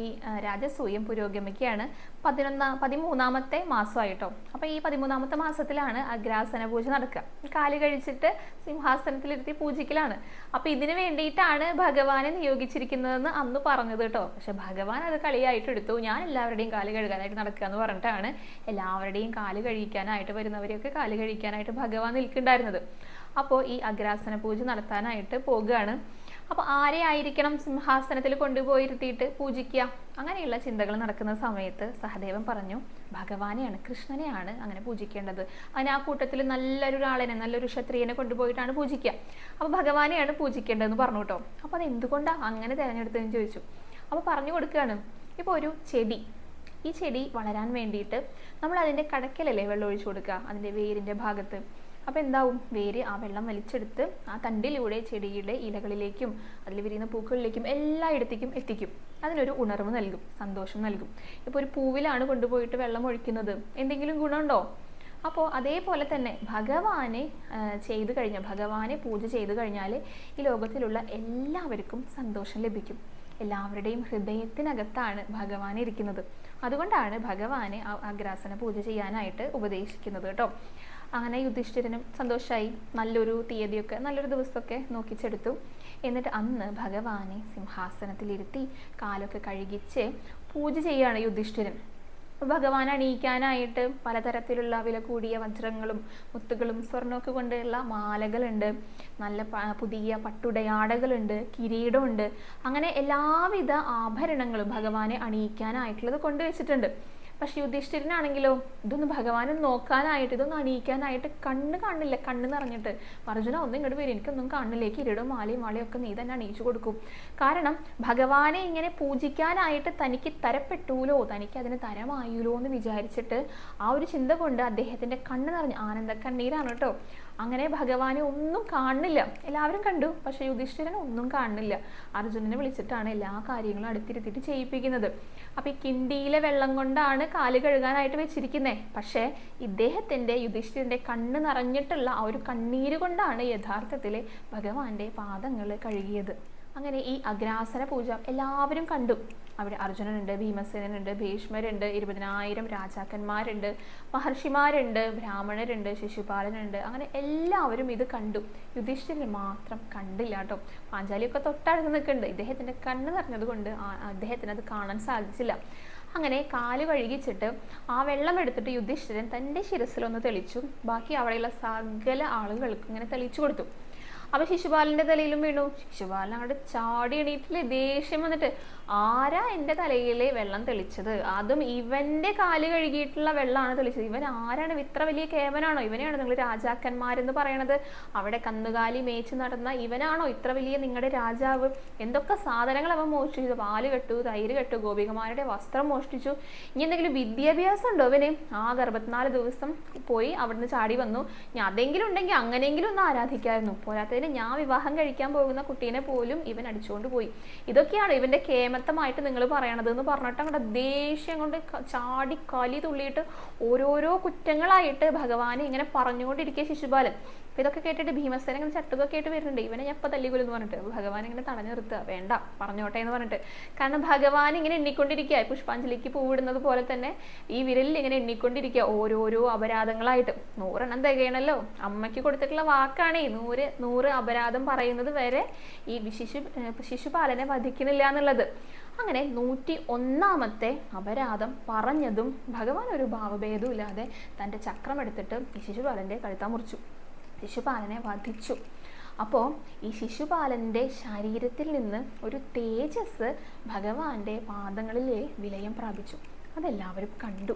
ഈ രാജസൂയം പുരോഗമിക്കുകയാണ്. പതിനൊന്നാം പതിമൂന്നാമത്തെ മാസമായിട്ടോ. അപ്പോൾ ഈ പതിമൂന്നാമത്തെ മാസത്തിലാണ് അഗ്രാസന പൂജ നടക്കുക. കാൽ കഴിച്ചിട്ട് സിംഹാസനത്തിലിരുത്തി പൂജിക്കലാണ്. അപ്പോൾ ഇതിനു വേണ്ടിയിട്ടാണ് ഭഗവാനെ നിയോഗിച്ചിരിക്കുന്നതെന്ന് അന്ന് പറഞ്ഞത് കേട്ടോ. പക്ഷെ ഭഗവാൻ അത് കളിയായിട്ട് എടുത്തു. ഞാൻ എല്ലാവരുടെയും കാൽ കഴുകാനായിട്ട് നടക്കുക എന്ന് പറഞ്ഞിട്ടാണ് എല്ലാവരുടെയും കാൽ കഴിക്കാനായിട്ട് വരുന്നവരെയൊക്കെ കാൽ കഴിക്കാനായിട്ട് ഭഗവാൻ നിൽക്കുന്നുണ്ടായിരുന്നത്. അപ്പോൾ ഈ അഗ്രാസന പൂജ നടത്താനായിട്ട് പോകുകയാണ് അപ്പോൾ ആരെ ആയിരിക്കണം സിംഹാസനത്തിൽ കൊണ്ടുപോയിരുത്തിയിട്ട് പൂജിക്കുക? അങ്ങനെയുള്ള ചിന്തകൾ നടക്കുന്ന സമയത്ത് സഹദേവൻ പറഞ്ഞു ഭഗവാനെയാണ് കൃഷ്ണനെയാണ് അങ്ങനെ പൂജിക്കേണ്ടത്. അങ്ങനെ ആ കൂട്ടത്തിൽ നല്ലൊരു ആളിനെ നല്ലൊരു ക്ഷത്രിയനെ കൊണ്ടുപോയിട്ടാണ് പൂജിക്കുക. അപ്പോൾ ഭഗവാനെയാണ് പൂജിക്കേണ്ടതെന്ന് പറഞ്ഞു കേട്ടോ. അപ്പോൾ അത് എന്തുകൊണ്ടാണ് അങ്ങനെ തിരഞ്ഞെടുത്തതെന്ന് ചോദിച്ചു. അപ്പോൾ പറഞ്ഞു കൊടുക്കുകയാണ് ഇപ്പൊ ഒരു ചെടി. ഈ ചെടി വളരാൻ വേണ്ടിയിട്ട് നമ്മൾ അതിന്റെ കടക്കലല്ലേ വെള്ളം ഒഴിച്ചു കൊടുക്കുക? അതിന്റെ വേരിന്റെ ഭാഗത്ത്. അപ്പോൾ എന്താവും? വേര് ആ വെള്ളം വലിച്ചെടുത്ത് ആ തണ്ടിലൂടെ ചെടിയുടെ ഇലകളിലേക്കും അതിൽ വിരിയുന്ന പൂക്കളിലേക്കും എല്ലായിടത്തേക്കും എത്തിക്കും. അതിനൊരു ഉണർവ് നൽകും സന്തോഷം നൽകും. ഇപ്പോൾ ഒരു പൂവിലാണ് കൊണ്ടുപോയിട്ട് വെള്ളം ഒഴിക്കുന്നത്. എന്തെങ്കിലും ഗുണമുണ്ടോ? അപ്പോൾ അതേപോലെ തന്നെ ഭഗവാനെ ചെയ്തു കഴിഞ്ഞാൽ ഭഗവാനെ പൂജ ചെയ്തു കഴിഞ്ഞാൽ ഈ ലോകത്തിലുള്ള എല്ലാവർക്കും സന്തോഷം ലഭിക്കും. എല്ലാവരുടെയും ഹൃദയത്തിനകത്താണ് ഭഗവാൻ ഇരിക്കുന്നത്. അതുകൊണ്ടാണ് ഭഗവാനെ ആ അഗ്രാസന പൂജ ചെയ്യാനായിട്ട് ഉപദേശിക്കുന്നത് കേട്ടോ. അങ്ങനെ യുധിഷ്ഠിരനും സന്തോഷമായി നല്ലൊരു തീയതിയൊക്കെ നല്ലൊരു ദിവസമൊക്കെ നോക്കിച്ചെടുത്തു. എന്നിട്ട് അന്ന് ഭഗവാനെ സിംഹാസനത്തിലിരുത്തി കാലൊക്കെ കഴുകിച്ച് പൂജ ചെയ്യുകയാണ് യുധിഷ്ഠിരൻ. ഭഗവാൻ അണിയിക്കാനായിട്ട് പലതരത്തിലുള്ള വില കൂടിയ വജ്രങ്ങളും മുത്തുകളും സ്വർണമൊക്കെ കൊണ്ടുള്ള മാലകളുണ്ട്. നല്ല പുതിയ പട്ടുടയാടകളുണ്ട് കിരീടമുണ്ട്. അങ്ങനെ എല്ലാവിധ ആഭരണങ്ങളും ഭഗവാനെ അണിയിക്കാനായിട്ടുള്ളത് കൊണ്ടുവച്ചിട്ടുണ്ട്. പക്ഷെ യുധിഷ്ഠിരനാണെങ്കിലോ ഇതൊന്നും ഭഗവാനെ നോക്കാനായിട്ട് ഇതൊന്നും അണിയിക്കാനായിട്ട് കണ്ണ് കാണില്ല കണ്ണ് നിറഞ്ഞിട്ട്. അർജുന ഒന്നും ഇങ്ങോട്ട് വരും എനിക്കൊന്നും കണ്ണിലേക്ക് ഇരടും മാലയും മാലയും ഒക്കെ നീ തന്നെ അണിയിച്ചു കൊടുക്കും. കാരണം ഭഗവാനെ ഇങ്ങനെ പൂജിക്കാനായിട്ട് തനിക്ക് തരപ്പെട്ടൂലോ തനിക്ക് അതിന് തരമായൂലോ എന്ന് വിചാരിച്ചിട്ട് ആ ഒരു ചിന്ത കൊണ്ട് അദ്ദേഹത്തിന്റെ കണ്ണ് നിറഞ്ഞു ആനന്ദ കണ്ണീരാണ് കേട്ടോ അങ്ങനെ ഭഗവാനെ ഒന്നും കാണുന്നില്ല. എല്ലാവരും കണ്ടു പക്ഷെ യുധിഷ്ഠിരൻ ഒന്നും കാണുന്നില്ല. അർജുനനെ വിളിച്ചിട്ടാണ് എല്ലാ കാര്യങ്ങളും അടുത്തിരുത്തിയിട്ട് ചെയ്യിപ്പിക്കുന്നത്. അപ്പൊ ഈ കിണ്ടിയിലെ വെള്ളം കൊണ്ടാണ് കാൽ കഴുകാനായിട്ട് വെച്ചിരിക്കുന്നത് പക്ഷേ ഇദ്ദേഹത്തിന്റെ യുധിഷ്ഠിരന്റെ കണ്ണ് നിറഞ്ഞിട്ടുള്ള ആ ഒരു കണ്ണീര് കൊണ്ടാണ് യഥാർത്ഥത്തിൽ ഭഗവാന്റെ പാദങ്ങൾ കഴുകിയത്. അങ്ങനെ ഈ അഗ്രാസന പൂജ എല്ലാവരും കണ്ടു. അവിടെ അർജുനനുണ്ട് ഭീമസേനുണ്ട് ഭീഷ്മരുണ്ട് ഇരുപതിനായിരം രാജാക്കന്മാരുണ്ട് മഹർഷിമാരുണ്ട് ബ്രാഹ്മണരുണ്ട് ശിശുപാലനുണ്ട്. അങ്ങനെ എല്ലാവരും ഇത് കണ്ടു. യുധിഷ്ഠിരൻ മാത്രം കണ്ടില്ല കേട്ടോ. പാഞ്ചാലിയൊക്കെ തൊട്ടടുത്ത് നിൽക്കുന്നുണ്ട്. ഇദ്ദേഹത്തിന്റെ കണ്ണ് നിറഞ്ഞത് കൊണ്ട് അദ്ദേഹത്തിന് അത് കാണാൻ സാധിച്ചില്ല. അങ്ങനെ കാൽ കഴുകിച്ചിട്ട് ആ വെള്ളം എടുത്തിട്ട് യുധിഷ്ഠിരൻ തന്റെ ശിരസിലൊന്ന് തെളിച്ചു. ബാക്കി അവിടെയുള്ള സകല ആളുകൾക്ക് ഇങ്ങനെ തെളിച്ചു കൊടുത്തു. അപ്പൊ ശിശുപാലന്റെ തലയിലും വീണു. ശിശുപാലൻ അങ്ങോട്ട് ചാടി എണീറ്റില്ലേ. ദേഷ്യം വന്നിട്ട് ആരാ എന്റെ തലയിലെ വെള്ളം തെളിച്ചത്? അതും ഇവന്റെ കാൽ കഴുകിയിട്ടുള്ള വെള്ളമാണ് തെളിച്ചത്. ഇവൻ ആരാണ്? ഇത്ര വലിയ കേവനാണോ? ഇവനെയാണോ നിങ്ങൾ രാജാക്കന്മാരെന്ന് പറയണത്? അവിടെ കന്നുകാലി മേച്ച് നടന്ന ഇവനാണോ ഇത്ര വലിയ നിങ്ങളുടെ രാജാവ്? എന്തൊക്കെ സാധനങ്ങൾ അവൻ മോഷ്ടിച്ചു. പാൽ കെട്ടു തൈര് കെട്ടു ഗോപികമാരുടെ വസ്ത്രം മോഷ്ടിച്ചു. ഇനി എന്തെങ്കിലും വിദ്യാഭ്യാസം ഉണ്ടോ ഇവന്? ആ അറുപത്തിനാല് ദിവസം പോയി അവിടുന്ന് ചാടി വന്നു. ഇനി അതെങ്കിലും ഉണ്ടെങ്കിൽ അങ്ങനെയെങ്കിലും ഒന്ന് ആരാധിക്കായിരുന്നു. പോരാത്തതിന് ഞാൻ വിവാഹം കഴിക്കാൻ പോകുന്ന കുട്ടീനെ പോലും ഇവൻ അടിച്ചുകൊണ്ട് പോയി. ഇതൊക്കെയാണ് ഇവന്റെ കേമത്തമായിട്ട് നിങ്ങൾ പറയണത് എന്ന് പറഞ്ഞിട്ട് അങ്ങോട്ട് ദേഷ്യം കൊണ്ട് ചാടി കലി തുള്ളിയിട്ട് ഓരോരോ കുറ്റങ്ങളായിട്ട് ഭഗവാനെ ഇങ്ങനെ പറഞ്ഞുകൊണ്ടിരിക്കുക ശിശുപാലൻ അപ്പൊ ഇതൊക്കെ കേട്ടിട്ട് ഭീമസേന ഇങ്ങനെ ചട്ടുകൊക്കെ ആയിട്ട് വരുന്നുണ്ട്. ഇവനെ ഞാൻ ഇപ്പൊ തല്ലിക്കൊല്ലും എന്ന് പറഞ്ഞിട്ട്. ഭഗവാൻ ഇങ്ങനെ തടഞ്ഞു നിർത്തുക. വേണ്ട പറഞ്ഞോട്ടെ എന്ന് പറഞ്ഞിട്ട്. കാരണം ഭഗവാൻ ഇങ്ങനെ എണ്ണിക്കൊണ്ടിരിക്കുക. പുഷ്പാഞ്ജലിക്ക് പൂവിടുന്നത് പോലെ തന്നെ ഈ വിരലിൽ ഇങ്ങനെ എണ്ണിക്കൊണ്ടിരിക്കുക. ഓരോരോ അപരാധങ്ങളായിട്ട്. നൂറെണ്ണം തികയണല്ലോ. അമ്മയ്ക്ക് കൊടുത്തിട്ടുള്ള വാക്കാണേ. നൂറ് നൂറ് അപരാധം പറയുന്നത് വരെ ഈ ശിശു ശിശുപാലനെ വധിക്കുന്നില്ല എന്നുള്ളത്. അങ്ങനെ നൂറ്റി ഒന്നാമത്തെ അപരാധം പറഞ്ഞതും ഭഗവാൻ ഒരു ഭാവഭേദവും ഇല്ലാതെ തന്റെ ചക്രം എടുത്തിട്ട് ശിശുപാലന്റെ കഴുത്താ മുറിച്ചു. ശിശുപാലനെ വധിച്ചു. അപ്പോൾ ഈ ശിശുപാലന്റെ ശരീരത്തിൽ നിന്ന് ഒരു തേജസ് ഭഗവാന്റെ പാദങ്ങളിൽ വിലയം പ്രാപിച്ചു. അതെല്ലാവരും കണ്ടു.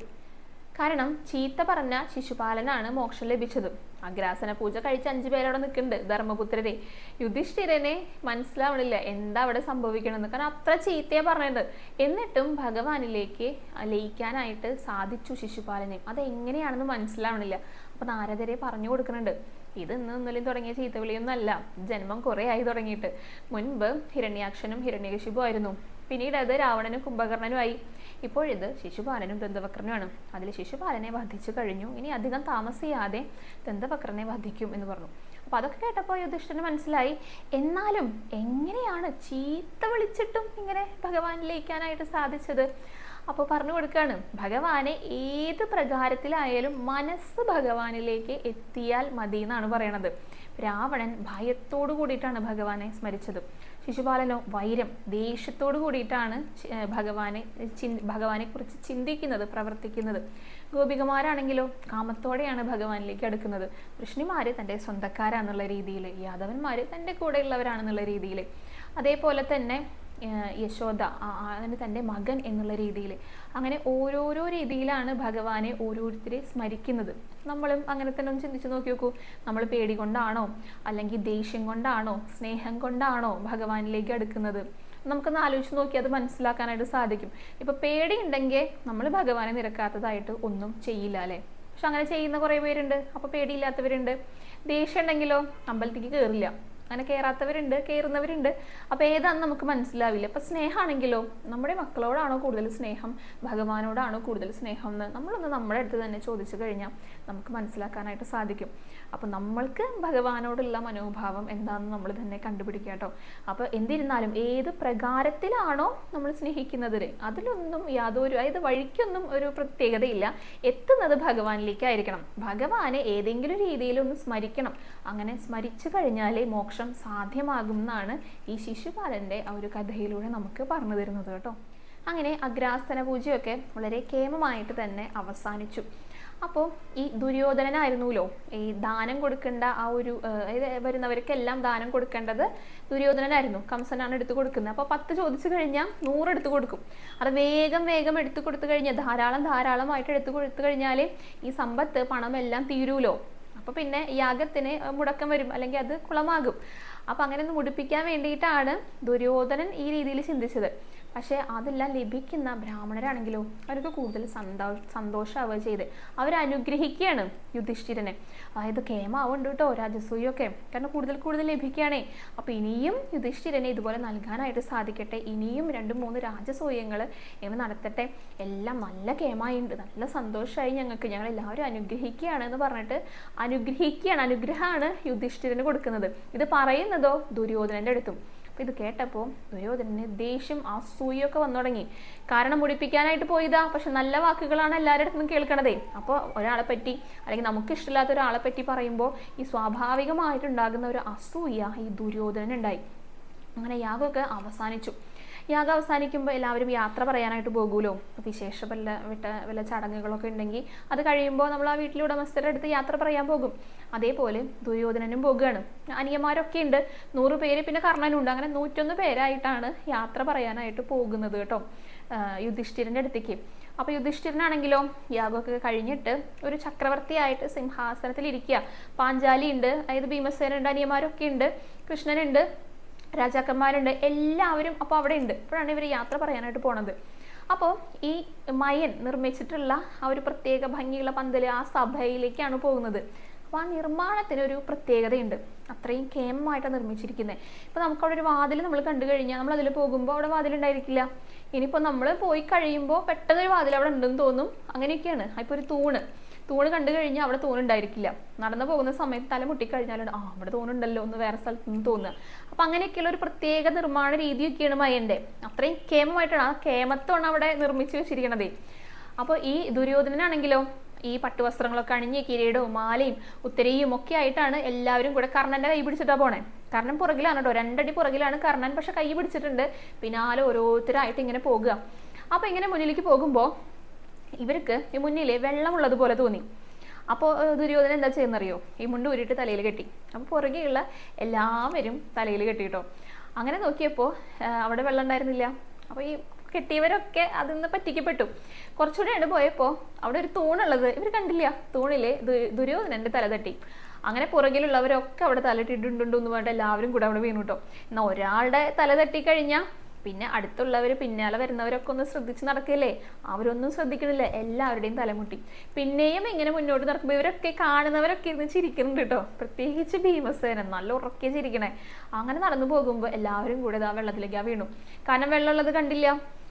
കാരണം ചീത്ത പറഞ്ഞ ശിശുപാലനാണ് മോക്ഷം ലഭിച്ചത്. അഗ്രാസന പൂജ കഴിച്ച അഞ്ചു പേരവിടെ നിൽക്കുന്നുണ്ട്. ധർമ്മപുത്രരെ. യുധിഷ്ഠിരനെ മനസ്സിലാവണില്ല എന്താ അവിടെ സംഭവിക്കണമെന്ന് കാരണം അത്ര ചീത്തയാണ് പറഞ്ഞത്. എന്നിട്ടും ഭഗവാനിലേക്ക് ലയിക്കാനായിട്ട് സാധിച്ചു ശിശുപാലനെ. അതെങ്ങനെയാണെന്ന് മനസ്സിലാവണില്ല. അപ്പൊ നാരദരെ പറഞ്ഞു കൊടുക്കുന്നുണ്ട്. ഇത് ഇന്ന് ഇന്നലെയും തുടങ്ങിയ ചീത്തവിളിയൊന്നല്ല ജന്മം കുറേ ആയി തുടങ്ങിയിട്ട്. മുൻപ് ഹിരണ്യാക്ഷനും ഹിരണ്യകശിപു ആയിരുന്നു പിന്നീട് അത് രാവണനും കുംഭകർണനുമായി ഇപ്പോഴിത് ശിശുപാലനും ദന്തവക്രനുമാണ്. അതിൽ ശിശുപാലനെ വധിച്ചു കഴിഞ്ഞു. ഇനി അധികം താമസിയാതെ ദന്തവക്രനെ വധിക്കും എന്ന് പറഞ്ഞു. അപ്പൊ അതൊക്കെ കേട്ടപ്പോൾ യുധിഷ്ഠന് മനസ്സിലായി. എന്നാലും എങ്ങനെയാണ് ചീത്ത വിളിച്ചിട്ടും ഇങ്ങനെ ഭഗവാനിലേക്കാനായിട്ട് സാധിച്ചത്? അപ്പോൾ പറഞ്ഞു കൊടുക്കുകയാണ് ഭഗവാനെ ഏത് പ്രകാരത്തിലായാലും മനസ്സ് ഭഗവാനിലേക്ക് എത്തിയാൽ മതി എന്നാണ് പറയണത്. രാവണൻ ഭയത്തോടു കൂടിയിട്ടാണ് ഭഗവാനെ സ്മരിച്ചത്. ശിശുപാലനോ വൈരം ദേഷ്യത്തോടു കൂടിയിട്ടാണ് ഭഗവാനെ ചി ഭഗവാനെ കുറിച്ച് ചിന്തിക്കുന്നത് പ്രവർത്തിക്കുന്നത്. ഗോപികമാരാണെങ്കിലോ കാമത്തോടെയാണ് ഭഗവാനിലേക്ക് അടുക്കുന്നത്. കൃഷ്ണിമാര് തന്റെ സ്വന്തക്കാരാന്നുള്ള രീതിയിൽ യാദവന്മാര് തന്റെ കൂടെയുള്ളവരാണെന്നുള്ള രീതിയിൽ അതേപോലെ തന്നെ യശോദ അങ്ങനെ തന്റെ മകൻ എന്നുള്ള രീതിയിൽ അങ്ങനെ ഓരോരോ രീതിയിലാണ് ഭഗവാനെ ഓരോരുത്തരെ സ്മരിക്കുന്നത്. നമ്മളും അങ്ങനെ തന്നെ ഒന്ന് ചിന്തിച്ച് നോക്കി നോക്കൂ. നമ്മൾ പേടി കൊണ്ടാണോ? അല്ലെങ്കിൽ ദേഷ്യം കൊണ്ടാണോ? സ്നേഹം കൊണ്ടാണോ ഭഗവാനിലേക്ക് അടുക്കുന്നത്? നമുക്കൊന്ന് ആലോചിച്ച് നോക്കി അത് മനസ്സിലാക്കാനായിട്ട് സാധിക്കും. ഇപ്പൊ പേടി ഉണ്ടെങ്കിൽ നമ്മൾ ഭഗവാനെ നിരക്കാത്തതായിട്ട് ഒന്നും ചെയ്യില്ല അല്ലേ? പക്ഷെ അങ്ങനെ ചെയ്യുന്ന കുറേ പേരുണ്ട്. അപ്പോൾ പേടിയില്ലാത്തവരുണ്ട്. ദേഷ്യം ഉണ്ടെങ്കിലോ അമ്പലത്തിലേക്ക് കയറില്ല അങ്ങനെ കയറാത്തവരുണ്ട് കയറുന്നവരുണ്ട് അപ്പോൾ ഏതാണെന്ന് നമുക്ക് മനസ്സിലാവില്ല. അപ്പോൾ സ്നേഹമാണെങ്കിലോ നമ്മുടെ മക്കളോടാണോ കൂടുതൽ സ്നേഹം? ഭഗവാനോടാണോ കൂടുതൽ സ്നേഹം എന്ന് നമ്മളൊന്ന് നമ്മുടെ അടുത്ത് തന്നെ ചോദിച്ചു കഴിഞ്ഞാൽ നമുക്ക് മനസ്സിലാക്കാനായിട്ട് സാധിക്കും. അപ്പോൾ നമ്മൾക്ക് ഭഗവാനോടുള്ള മനോഭാവം എന്താണെന്ന് നമ്മൾ തന്നെ കണ്ടുപിടിക്കുക കേട്ടോ. അപ്പോൾ എന്തിരുന്നാലും ഏത് പ്രകാരത്തിലാണോ നമ്മൾ സ്നേഹിക്കുന്നത് അതിലൊന്നും യാതൊരു അതായത് വഴിക്കൊന്നും ഒരു പ്രത്യേകതയില്ല. എത്തുന്നത് ഭഗവാനിലേക്കായിരിക്കണം. ഭഗവാനെ ഏതെങ്കിലും രീതിയിലൊന്ന് സ്മരിക്കണം. അങ്ങനെ സ്മരിച്ചു കഴിഞ്ഞാലേ മോക്ഷം സാധ്യമാകും എന്നാണ് ഈ ശിശുപാലന്റെ ആ ഒരു കഥയിലൂടെ നമുക്ക് പറഞ്ഞു തരുന്നത് കേട്ടോ. അങ്ങനെ അഗ്രാസ്തന പൂജയൊക്കെ വളരെ കേമമായിട്ട് തന്നെ അവസാനിച്ചു. അപ്പോൾ ഈ ദുര്യോധനനായിരുന്നല്ലോ ഈ ദാനം കൊടുക്കേണ്ട ആ ഒരു വരുന്നവർക്കെല്ലാം ദാനം കൊടുക്കേണ്ടത് ദുര്യോധനനായിരുന്നു. കംസനാണ് എടുത്തു കൊടുക്കുന്നത്. അപ്പോൾ പത്ത് ചോദിച്ചു കഴിഞ്ഞാൽ നൂറ് എടുത്തു കൊടുക്കും. അത് വേഗം വേഗം എടുത്തു കൊടുത്തു കഴിഞ്ഞാൽ ധാരാളം ധാരാളമായിട്ട് എടുത്തു കൊടുത്തു കഴിഞ്ഞാൽ ഈ സമ്പത്ത് പണമെല്ലാം തീരൂലോ? അപ്പോൾ പിന്നെ യാഗത്തിന് മുടക്കം വരും അല്ലെങ്കിൽ അത് കുളമാകും. അപ്പം അങ്ങനെ ഒന്ന് മുടിപ്പിക്കാൻ വേണ്ടിയിട്ടാണ് ദുര്യോധനൻ ഈ രീതിയിൽ ചിന്തിച്ചത്. പക്ഷേ അതെല്ലാം ലഭിക്കുന്ന ബ്രാഹ്മണരാണെങ്കിലോ അവർക്ക് കൂടുതൽ സന്തോ സന്തോഷമാവുക ചെയ്ത് അവരനുഗ്രഹിക്കുകയാണ് യുധിഷ്ഠിരനെ. അതായത് കേമാവുണ്ട് കേട്ടോ രാജസൂയൊക്കെ. കാരണം കൂടുതൽ കൂടുതൽ ലഭിക്കുകയാണേ. അപ്പോൾ ഇനിയും യുധിഷ്ഠിരനെ ഇതുപോലെ നൽകാനായിട്ട് സാധിക്കട്ടെ. ഇനിയും രണ്ട് മൂന്ന് രാജസൂയങ്ങൾ ഇവ നടത്തട്ടെ. എല്ലാം നല്ല കേമായുണ്ട് നല്ല സന്തോഷമായി ഞങ്ങൾക്ക്. ഞങ്ങൾ എല്ലാവരും അനുഗ്രഹിക്കുകയാണ് എന്ന് പറഞ്ഞിട്ട് അനുഗ്രഹിക്കുകയാണ് അനുഗ്രഹമാണ് യുധിഷ്ഠിരന് കൊടുക്കുന്നത്. ഇത് പറയുന്നതോ ദുര്യോധനന്റെ അടുത്തും. അപ്പൊ ഇത് കേട്ടപ്പോൾ ദുര്യോധനന് ദേഷ്യം അസൂയൊക്കെ വന്നു തുടങ്ങി. കാരണം മുടിപ്പിക്കാനായിട്ട് പോയതാ. പക്ഷെ നല്ല വാക്കുകളാണ് എല്ലാവരുടെ അടുത്തും കേൾക്കണതേ. അപ്പോൾ ഒരാളെ പറ്റി അല്ലെങ്കിൽ നമുക്ക് ഇഷ്ടമില്ലാത്ത ഒരാളെ പറ്റി പറയുമ്പോൾ ഈ സ്വാഭാവികമായിട്ടുണ്ടാകുന്ന ഒരു അസൂയ ഈ ദുര്യോധനനുണ്ടായി. അങ്ങനെ യാഗമൊക്കെ അവസാനിച്ചു. യാഗം അവസാനിക്കുമ്പോൾ എല്ലാവരും യാത്ര പറയാനായിട്ട് പോകുമല്ലോ വിശേഷ വല്ല വിട്ട വല്ല ചടങ്ങുകളൊക്കെ ഉണ്ടെങ്കിൽ അത് കഴിയുമ്പോൾ നമ്മൾ ആ വീട്ടിലെ ഉടമസ്ഥരുടെ അടുത്ത് യാത്ര പറയാൻ പോകും. അതേപോലെ ദുര്യോധനനും പോകുകയാണ് അനിയന്മാരൊക്കെ ഉണ്ട്. നൂറ് പേര് പിന്നെ കർണനും ഉണ്ട് അങ്ങനെ നൂറ്റൊന്ന് പേരായിട്ടാണ് യാത്ര പറയാനായിട്ട് പോകുന്നത് കേട്ടോ യുധിഷ്ഠിരന്റെ അടുത്തേക്ക്. അപ്പോൾ യുധിഷ്ഠിരനാണെങ്കിലോ യാഗമൊക്കെ കഴിഞ്ഞിട്ട് ഒരു ചക്രവർത്തിയായിട്ട് സിംഹാസനത്തിൽ ഇരിക്കുക പാഞ്ചാലി ഉണ്ട് അതായത് ഭീമസേനുണ്ട് അനിയന്മാരൊക്കെ ഉണ്ട് കൃഷ്ണനുണ്ട്. രാജാക്കന്മാരുണ്ട്. എല്ലാവരും അപ്പോൾ അവിടെ ഉണ്ട് അപ്പോഴാണ് ഇവർ യാത്ര പറയാനായിട്ട് പോണത്. അപ്പോൾ ഈ മയൻ നിർമ്മിച്ചിട്ടുള്ള ആ ഒരു പ്രത്യേക ഭംഗിയുള്ള പന്തൽ ആ സഭയിലേക്കാണ് പോകുന്നത്. അപ്പോൾ ആ നിർമ്മാണത്തിന് ഒരു പ്രത്യേകതയുണ്ട്. അത്രയും കേമമായിട്ടാണ് നിർമ്മിച്ചിരിക്കുന്നത് ഇപ്പോൾ നമുക്ക് അവിടെ ഒരു വാതിൽ നമ്മൾ കണ്ടു കഴിഞ്ഞാൽ നമ്മൾ അതിൽ പോകുമ്പോൾ അവിടെ വാതിലുണ്ടായിരിക്കില്ല ഇനിയിപ്പോൾ നമ്മൾ പോയി കഴിയുമ്പോൾ പെട്ടെന്ന് ഒരു വാതിൽ അവിടെ ഉണ്ടെന്ന് തോന്നും. അങ്ങനെയൊക്കെയാണ്. ഇപ്പോൾ ഒരു തൂണ്. തൂണ് കണ്ടു കഴിഞ്ഞാൽ അവിടെ തൂണുണ്ടായിരിക്കില്ല. നടന്നു പോകുന്ന സമയത്ത് തല മുട്ടിക്കഴിഞ്ഞാലും ആ അവിടെ തൂണുണ്ടല്ലോ ഒന്ന് വേറെ സ്ഥലത്ത് നിന്ന് തോന്നുക അപ്പം അങ്ങനെയൊക്കെയുള്ള ഒരു പ്രത്യേക നിർമ്മാണ രീതിയൊക്കെയാണ് മയന്റെ. അത്രയും കേമമായിട്ടാണ് ആ കേമത്വമാണ് അവിടെ നിർമ്മിച്ചു വെച്ചിരിക്കണതേ. അപ്പോൾ ഈ ദുര്യോധനനാണെങ്കിലോ ഈ പട്ടുവസ്ത്രങ്ങളൊക്കെ അണിഞ്ഞ് കിരീടവും മാലയും ഉത്തരയും ഒക്കെ ആയിട്ടാണ് എല്ലാവരും കൂടെ കർണന്റെ കൈ പിടിച്ചിട്ടാ പോണേ. കർണൻ പുറകിലാണ് കേട്ടോ രണ്ടടി പുറകിലാണ് കർണൻ പക്ഷെ കൈ പിടിച്ചിട്ടുണ്ട്. പിന്നാലെ ഓരോരുത്തരായിട്ട് ഇങ്ങനെ പോകുക. അപ്പോൾ ഇങ്ങനെ മുന്നിലേക്ക് പോകുമ്പോൾ ഇവർക്ക് ഈ മുന്നിൽ വെള്ളമുള്ളത് പോലെ തോന്നി. അപ്പോൾ ദുര്യോധന എന്താ ചെയ്യുന്നറിയോ? ഈ മുണ്ട് ഊരിയിട്ട് തലയിൽ കെട്ടി. അപ്പോൾ പുറകെയുള്ള എല്ലാവരും തലയിൽ കെട്ടിയിട്ടോ അങ്ങനെ നോക്കിയപ്പോൾ അവിടെ വെള്ളം ഉണ്ടായിരുന്നില്ല. അപ്പോൾ ഈ കെട്ടിയവരൊക്കെ അതിൽ നിന്ന് പറ്റിക്കപ്പെട്ടു. കുറച്ചുകൂടെ ഉണ്ട് പോയപ്പോൾ അവിടെ ഒരു തൂണുള്ളത് ഇവർ കണ്ടില്ല. തൂണിൽ ദു- ദുര്യോധനന്റെ തല തട്ടി. അങ്ങനെ പുറകിലുള്ളവരൊക്കെ അവിടെ തലയിട്ടിട്ടുണ്ടോ എന്ന് പറഞ്ഞിട്ട് എല്ലാവരും കൂടെ അവിടെ വീണു കേട്ടോ എന്നാൽ ഒരാളുടെ തല തട്ടി തട്ടിക്കഴിഞ്ഞാൽ പിന്നെ അടുത്തുള്ളവർ പിന്നാലെ വരുന്നവരൊക്കെ ഒന്ന് ശ്രദ്ധിച്ച് നടക്കില്ലേ? അവരൊന്നും ശ്രദ്ധിക്കണില്ല. എല്ലാവരുടെയും തലമുട്ടി. പിന്നെയും ഇങ്ങനെ മുന്നോട്ട് നടക്കുമ്പോൾ ഇവരൊക്കെ കാണുന്നവരൊക്കെ ഇരുന്ന് ചിരിക്കുന്നുണ്ട് കേട്ടോ. പ്രത്യേകിച്ച് ഭീമസേനൻ. നല്ല ഉറക്കെ ചിരിക്കണേ. അങ്ങനെ നടന്നു പോകുമ്പോൾ എല്ലാവരും കൂടെ ആ വെള്ളത്തിലേക്ക് ആ വീണു. കാരണം വെള്ളമുള്ളത് കണ്ടില്ല.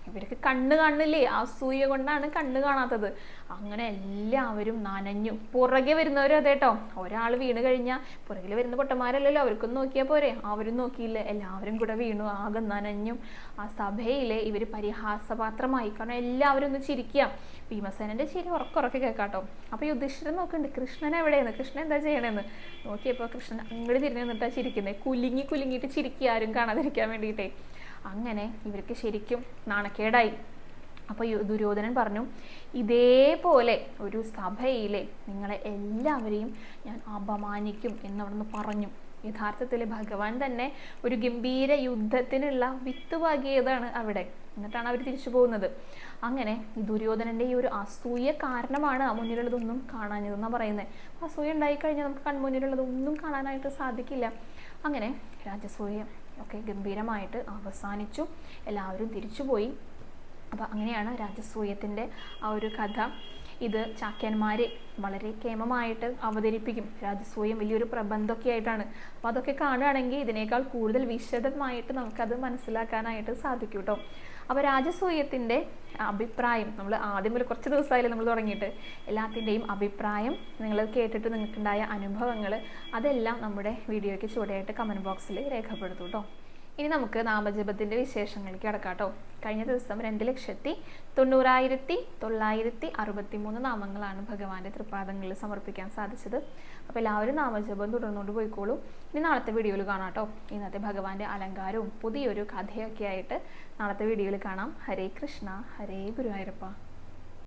ഇവർക്ക് കണ്ണ് കാണില്ലേ ആ അസൂയ കൊണ്ടാണ് കണ്ണ് കാണാത്തത്. അങ്ങനെ എല്ലാവരും നനഞ്ഞു. പുറകെ വരുന്നവരും കേട്ടോ ഒരാൾ വീണ് കഴിഞ്ഞാൽ പുറകിൽ വരുന്ന പൊട്ടന്മാരല്ലല്ലോ. അവർക്കൊന്നും നോക്കിയാൽ പോരെ. അവരും നോക്കിയില്ല. എല്ലാവരും കൂടെ വീണു. ആകെ നനഞ്ഞു. ആ സഭയിലെ ഇവർ പരിഹാസപാത്രമായി. കാരണം എല്ലാവരും ഒന്ന് ചിരിക്കുക ഭീമസേനന്റെ ചിരി ഉറക്കുറക്കെ കേൾക്കാട്ടോ അപ്പൊ യുധിഷ്ഠിരൻ നോക്കുന്നുണ്ട് കൃഷ്ണൻ എവിടെയെന്ന്? കൃഷ്ണൻ എന്താ ചെയ്യണേന്ന്? നോക്കിയപ്പോൾ കൃഷ്ണൻ അങ്ങോട്ട് തിരിഞ്ഞു നിന്നിട്ടാണ് ചിരിക്കുന്നത് കുലുങ്ങി കുലുങ്ങിയിട്ട് ചിരിക്കുക ആരും കാണാതിരിക്കാൻ വേണ്ടിയിട്ടേ അങ്ങനെ ഇവർക്ക് ശരിക്കും നാണക്കേടായി. അപ്പോൾ ദുര്യോധനൻ പറഞ്ഞു ഇതേപോലെ ഒരു സഭയിലെ നിങ്ങളെ എല്ലാവരെയും ഞാൻ അപമാനിക്കും എന്നവിടുന്ന് പറഞ്ഞു. യഥാർത്ഥത്തിൽ ഭഗവാൻ തന്നെ ഒരു ഗംഭീര യുദ്ധത്തിനുള്ള വിത്ത് പാകിയതാണ് അവിടെ. എന്നിട്ടാണ് അവർ തിരിച്ചു പോകുന്നത്. അങ്ങനെ ഈ ദുര്യോധനന്റെ ഈ ഒരു അസൂയ കാരണമാണ് ആ മുന്നിലുള്ളതൊന്നും കാണാഞ്ഞതെന്നാണ് പറയുന്നത് അസൂയ ഉണ്ടായിക്കഴിഞ്ഞാൽ നമുക്ക് കൺമുന്നിലുള്ളതൊന്നും കാണാനായിട്ട് സാധിക്കില്ല. അങ്ങനെ രാജസൂയം ഒക്കെ ഗംഭീരമായിട്ട് അവസാനിച്ചു. എല്ലാവരും തിരിച്ചുപോയി. അപ്പോൾ അങ്ങനെയാണ് രാജസൂയത്തിന്റെ ആ ഒരു കഥ. ഇത് ചാക്യാന്മാർ വളരെ കേമമായിട്ട് അവതരിപ്പിക്കും. രാജസൂയം വലിയൊരു പ്രബന്ധമൊക്കെ ആയിട്ടാണ്. അപ്പോൾ അതൊക്കെ കാണുകയാണെങ്കിൽ ഇതിനേക്കാൾ കൂടുതൽ വിശദമായിട്ട് നമുക്കത് മനസ്സിലാക്കാനായിട്ട് സാധിക്കും കേട്ടോ. അപ്പോൾ രാജസൂയത്തിന്റെ അഭിപ്രായം നമ്മൾ ആദ്യം മുതൽ കുറച്ച് ദിവസമായാലും നമ്മൾ തുടങ്ങിയിട്ട്. എല്ലാത്തിന്റെയും അഭിപ്രായം നിങ്ങൾ കേട്ടിട്ട് നിങ്ങൾക്കുണ്ടായ അനുഭവങ്ങൾ അതെല്ലാം നമ്മുടെ വീഡിയോയ്ക്ക് ചുവടെയായിട്ട് കമന്റ് ബോക്സിൽ രേഖപ്പെടുത്തും കേട്ടോ ഇനി നമുക്ക് നാമജപത്തിന്റെ വിശേഷങ്ങളിലേക്ക് കിടക്കാം കേട്ടോ കഴിഞ്ഞ ദിവസം രണ്ട് ലക്ഷത്തി തൊണ്ണൂറായിരത്തി തൊള്ളായിരത്തി അറുപത്തി മൂന്ന് നാമങ്ങളാണ് ഭഗവാന്റെ തൃപ്പാദങ്ങളിൽ സമർപ്പിക്കാൻ സാധിച്ചത്. അപ്പോൾ എല്ലാവരും നാമജപം തുടർന്നുകൊണ്ട് പോയിക്കോളൂ. ഇനി നാളത്തെ വീഡിയോയിൽ കാണാം കേട്ടോ. ഇന്നത്തെ ഭഗവാന്റെ അലങ്കാരവും പുതിയൊരു കഥയൊക്കെ ആയിട്ട് നാളത്തെ വീഡിയോയിൽ കാണാം. ഹരേ കൃഷ്ണ ഹരേ ഗുരുവായൂരപ്പ.